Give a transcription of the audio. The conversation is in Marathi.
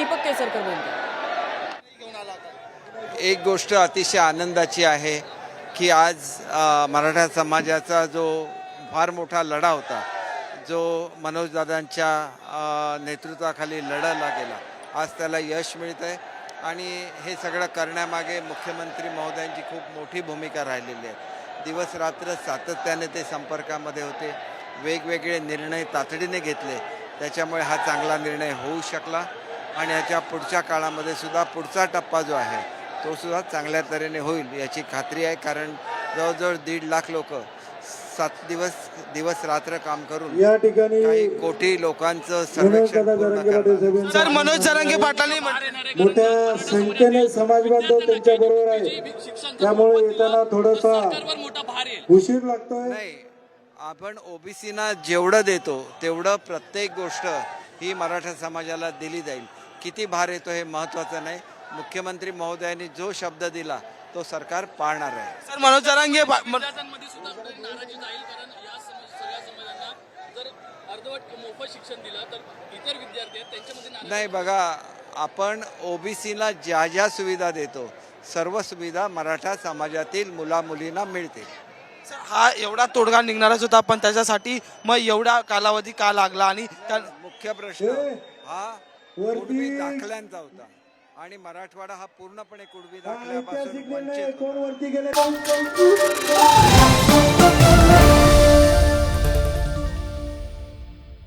दीपक केसरकर बोलतो एक गोष्ट अतिशय आनंदाची आहे की आज मराठा समाजाचा जो फार मोठा लढा होता जो मनोजदादांच्या नेतृत्वाखाली लढायला गेला आज त्याला यश मिळतं आहे आणि हे सगळं करण्यामागे मुख्यमंत्री महोदयांची खूप मोठी भूमिका राहिलेली आहे. दिवस रात्र सातत्याने ते संपर्कामध्ये होते वेगवेगळे निर्णय तातडीने घेतले त्याच्यामुळे हा चांगला निर्णय होऊ शकला. आणि याच्या पुढच्या काळामध्ये सुद्धा पुढचा टप्पा जो आहे तो सुद्धा चांगल्या तऱ्हेने होईल याची खात्री आहे. कारण जवळजवळ दीड लाख लोक सात दिवस दिवस रात्र काम करून या ठिकाणी काही कोटी लोकांचं सर्वेक्षण पूर्ण करणार. सर मनोज जरांगे पाटलांनी मोठ्या संख्येने समाज बांधव त्यांच्या बरोबर आहे त्यामुळे येताना थोडासा उशीर लागतोय. नाही आपण ओबीसीना जेवढं देतो तेवढं प्रत्येक गोष्ट ही मराठा समाजाला दिली जाईल. किती भार येतो हे महत्त्वाचं नाही. मुख्यमंत्री महोदयांनी जो शब्द दिला तो सरकार पाळणार आहे. सर मनोज जरांगे पा- मन- विद्यार्थ्यांमध्ये सुद्धा खूप नाराजी जाईल कारण या सम- सगळ्या समाजांना जर अर्धवट मोफत शिक्षण दिलं तर इतर विद्यार्थी आहेत त्यांच्यामध्ये नाराजी नाही बघा आपण ओबीसीला ज्या ज्या सुविधा देतो सर्व सुविधा मराठा समाजातील मुला मुलींना मिळतील. सर, हा एवढा तोडगा निघणारच होता पण त्याच्यासाठी मग एवढा कालावधी का लागला आणि त्या- मुख्य प्रश्न हा वरती- कुणबी दाखल्यांचा होता आणि मराठवाडा हा पूर्णपणे कुणबी दाखल्यापासून वंचित कोण होता. वरती गेले